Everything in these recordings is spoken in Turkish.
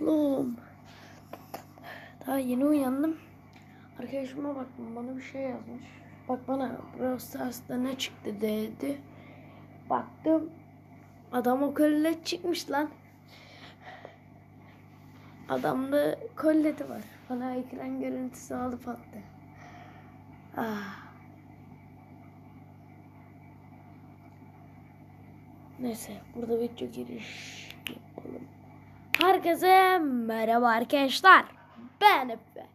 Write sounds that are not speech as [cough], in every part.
Oğlum. Daha yeni uyandım. Arkadaşıma baktım bana bir şey yazmış. Bak bana Brawl Stars'ta ne çıktı dedi. Baktım. Adam o kollet çıkmış lan. Adamda kolleti var. Bana ekran görüntüsü alıp attı. Ah. Neyse burada video giriş yapalım. Herkese merhaba arkadaşlar. Ben Efe.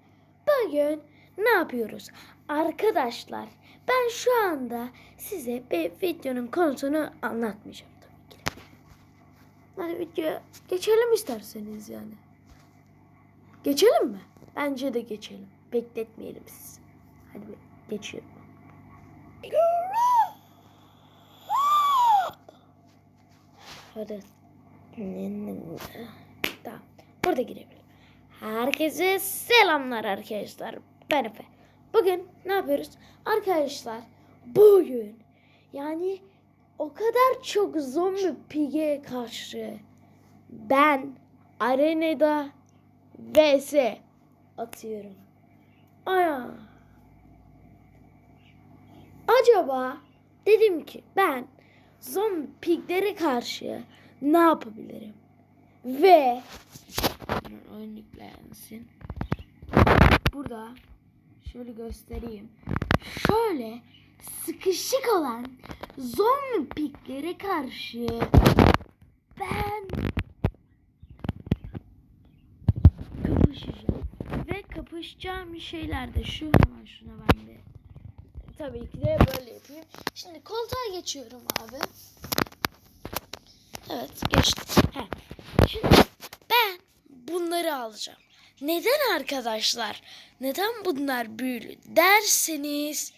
Bugün ne yapıyoruz? Arkadaşlar ben şu anda size bir videonun konusunu anlatmayacağım tabii ki. Hadi videoya geçelim isterseniz yani. Geçelim mi? Bence de geçelim. Bekletmeyelim sizi. Hadi geçiyorum. Hadi. Tamam. Burada girebilirim. Herkese selamlar arkadaşlar. Ben Efe. Bugün ne yapıyoruz? Arkadaşlar bugün yani o kadar çok zombi pige karşı ben arenada vs atıyorum. Aya. Acaba dedim ki ben zombi piglere karşı ne yapabilirim? Ve oyun yüklensin. Burada şöyle göstereyim. Şöyle sıkışık olan zombi piglere karşı ben kapışacağım. Ve kapışacağım şeyler de şu hemen şuna ben de. Tabii ki de böyle yapayım. Şimdi koltuğa geçiyorum abi. Evet geçtim. Heh. Şimdi ben bunları alacağım. Neden arkadaşlar? Neden bunlar büyülü derseniz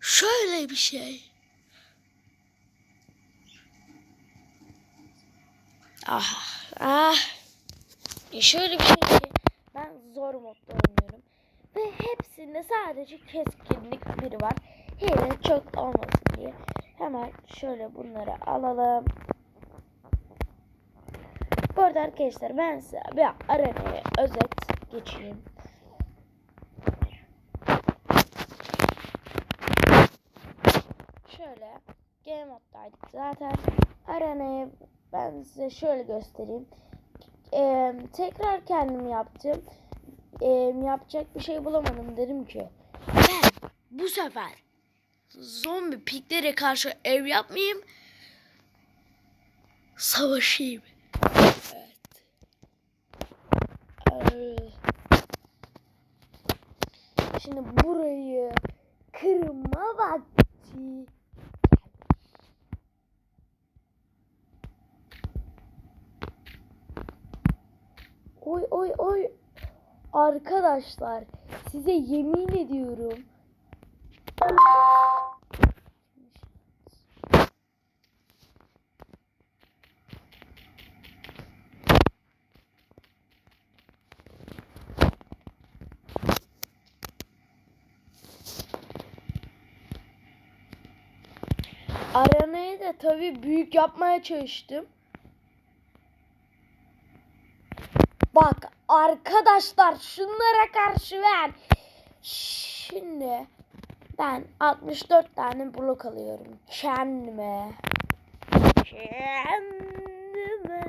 şöyle bir şey. Ah ah. E şöyle bir şey ki ben zor modda oynuyorum. Ve hepsinde sadece keskinlik biri var. Hile çok olmasın diye. Hemen şöyle bunları alalım. Bu arada arkadaşlar ben size bir arenaya özet geçeyim. Şöyle game moddaydık zaten. Arenayı ben size şöyle göstereyim. Ee, tekrar kendim yaptım. Ee, yapacak bir şey bulamadım dedim ki ben bu sefer zombi piklere karşı ev yapmayayım savaşayım. Evet. Şimdi burayı kırma vakti. Oy oy oy. Arkadaşlar size yemin ediyorum. Arenayı da tabii büyük yapmaya çalıştım. Bak arkadaşlar şunlara karşı ben. Şimdi ben 64 tane blok alıyorum kendime. Kendime.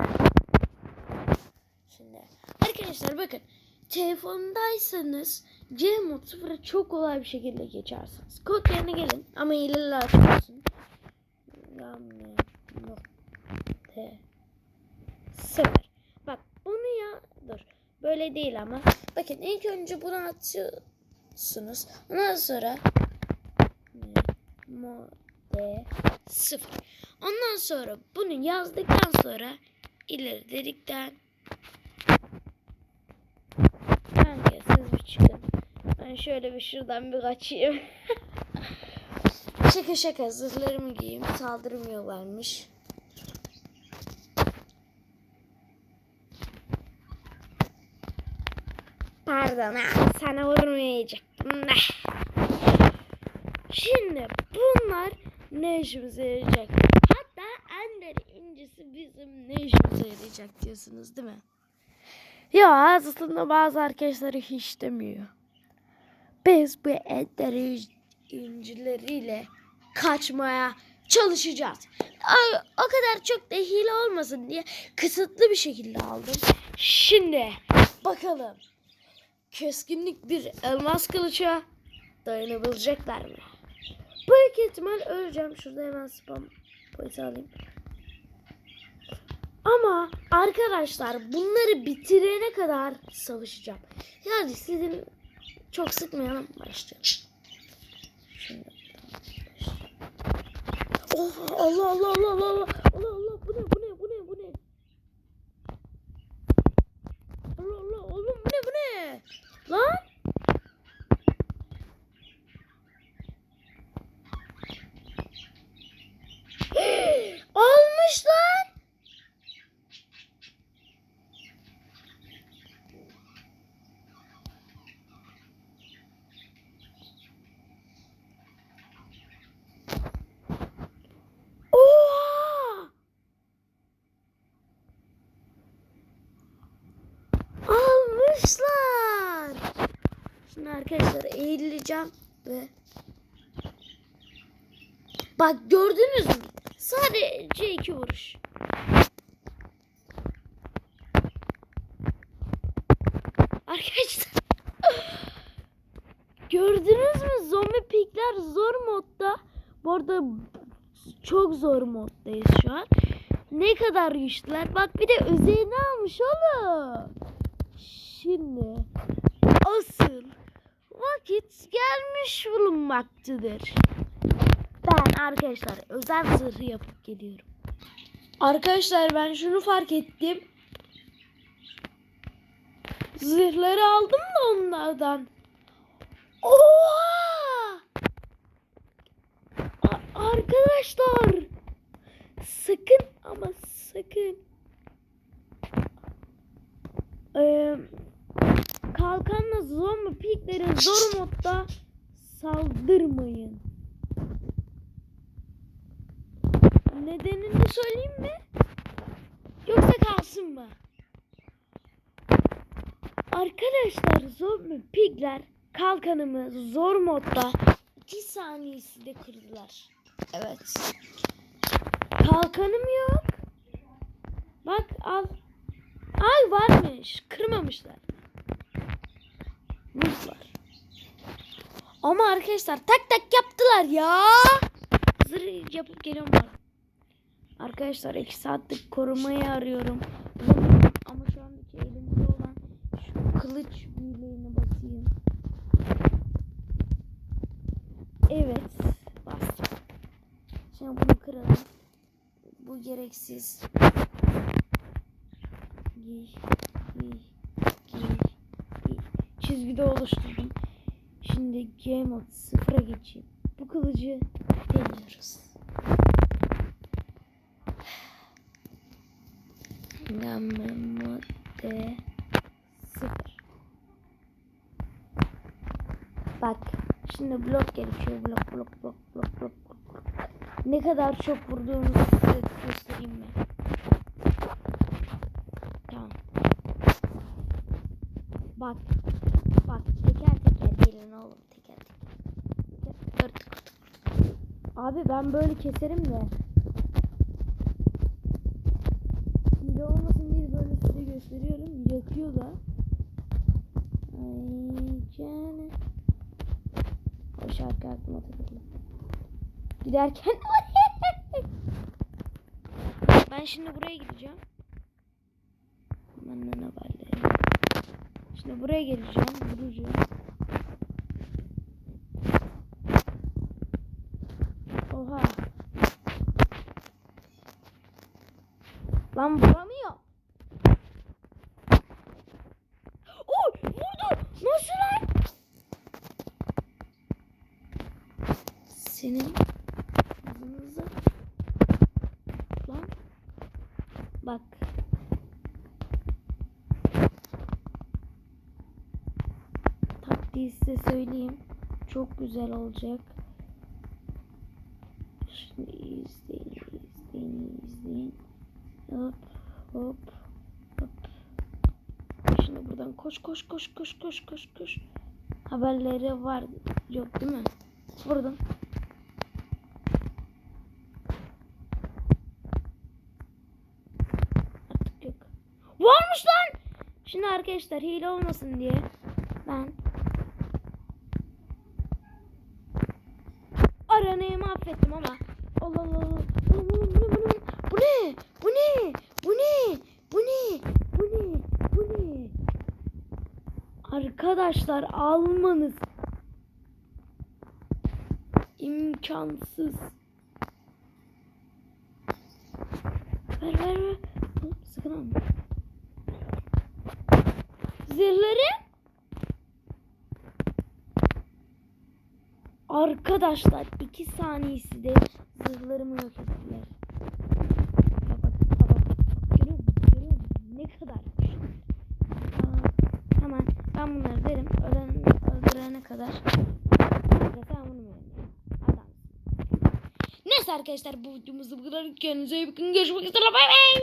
Şimdi arkadaşlar bakın telefondaysanız C mod 0'a çok kolay bir şekilde geçersiniz. Kod yerine gelin ama ilerler olsun. Gamle nokta sıfır. Bak bunu ya dur. Böyle değil ama. Bakın ilk önce bunu atıyorsunuz. Ondan sonra mode sıfır. Ondan sonra bunu yazdıktan sonra ileri dedikten Kanka siz bir çıkın. Ben şöyle bir şuradan bir kaçayım. [laughs] şaka şaka zırhlarımı giyeyim. Saldırmıyorlarmış. Pardon ha, sana vurmayacaktım. Şimdi bunlar ne işimize yarayacak? Hatta en deri incisi bizim ne işimize yarayacak diyorsunuz değil mi? Ya aslında bazı arkadaşları hiç demiyor. Biz bu ender incileriyle kaçmaya çalışacağız. Ay, o kadar çok da hile olmasın diye kısıtlı bir şekilde aldım. Şimdi bakalım keskinlik bir elmas kılıça dayanabilecekler mi? Büyük ihtimal öleceğim. Şurada hemen spam polisi alayım. Ama arkadaşlar bunları bitirene kadar savaşacağım. Yani sizin çok sıkmayalım başlayalım. Şimdi. Oh Allah Allah Allah Allah Allah Allah Allah bu ne bu ne bu ne bu ne? Allah Allah oğlum bu ne bu ne? Lan Almış lan. Oha! Almışlar. Şimdi arkadaşlar eğileceğim ve Bak gördünüz mü? Sadece iki vuruş. Arkadaşlar [laughs] gördünüz mü? Zombi pikler zor modda. Bu arada çok zor moddayız şu an. Ne kadar güçlüler. Bak bir de özelini almış oğlum. Şimdi asıl vakit gelmiş bulunmaktadır. Ben arkadaşlar özel zırhı yapıp geliyorum. Arkadaşlar ben şunu fark ettim. Zırhları aldım da onlardan. Oha! A- arkadaşlar sakın ama sakın ee, kalkanla zombi piklere zor modda saldırmayın. Nedenini söyleyeyim mi? Yoksa kalsın mı? Arkadaşlar zombi pigler kalkanımı zor modda 2 saniyesinde kırdılar. Evet. Kalkanım yok. Bak al. Ay varmış. Kırmamışlar. Ama arkadaşlar tak tak yaptılar ya. Zırh yapıp geliyorum bana. Arkadaşlar 2 saatlik korumayı arıyorum. Ama şu andaki elimde olan şu kılıç büyüleğine basayım. Evet. Bastım. Şimdi bunu kıralım. Bu gereksiz. Giy, giy, giy, giy. Çizgide oluşturdum. Şimdi game mode sıfıra geçeyim. Bu kılıcı deniyoruz. Gamme mode sıfır. Bak şimdi blok gerekiyor. Blok blok blok blok blok. Ne kadar çok vurduğumu size göstereyim mi? Tamam. Bak. Bak gelin oğlum teker teker. Abi ben böyle keserim de. Hile olmasın diye böyle size gösteriyorum. Yakıyor da. Ay canım. O şarkı aklıma takıldı. Giderken [laughs] Ben şimdi buraya gideceğim. Aman ne var Şimdi buraya geleceğim. Vuracağım. Oha. Lan vuramıyor. Oy vurdu. Nasıl lan? Senin ağzınızı lan bak taktiği size söyleyeyim çok güzel olacak şimdi izleyin izleyin izleyin hop hop hop buradan. Koş koş koş koş koş koş koş. Haberleri var. Yok değil mi? Buradan. Artık yok. Varmış lan. Şimdi arkadaşlar hile olmasın diye ben aranayı mahvettim ama Allah Allah Allah. Oğlum, oğlum, bu ne, bu ne, bu ne? Bu ne? Bu ne? Bu ne? Bu ne? Bu ne? Arkadaşlar almanız imkansız. Ver ver ver. Sakın alma. Zırhları Arkadaşlar iki saniyesi de zırhlarımı yok ettiler. Bak bak bak. Görüyor musun? Görüyor musun? Ne kadar ben bunları derim. Ölen, öldürene kadar. Ya sen bunu öldürdün? Adam. Neyse arkadaşlar bu videomuzda bu kadar. Kendinize iyi bakın. Görüşmek üzere. Bay bay.